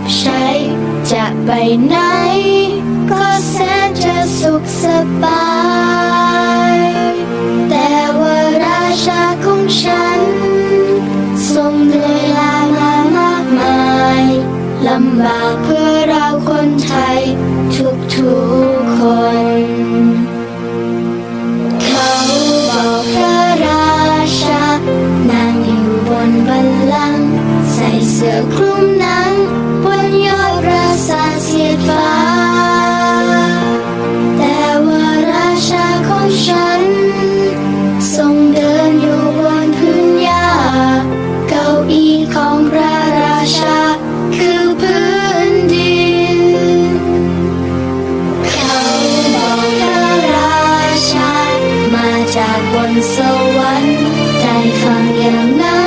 รับใช้ จะไปไหน ก็แสนจะสุขสบาย แต่ว่าราชาของฉัน ทรงเหนื่อยล้ามามากมายลำบากเพื่อเราคนไทย ทุกๆคน เขาบอกพระราชา นั่งอยู่บนบัลลังก์ใส่เสื้อคลุมหนัง จากบนสวรรค์ได้ฟังอย่างนั้น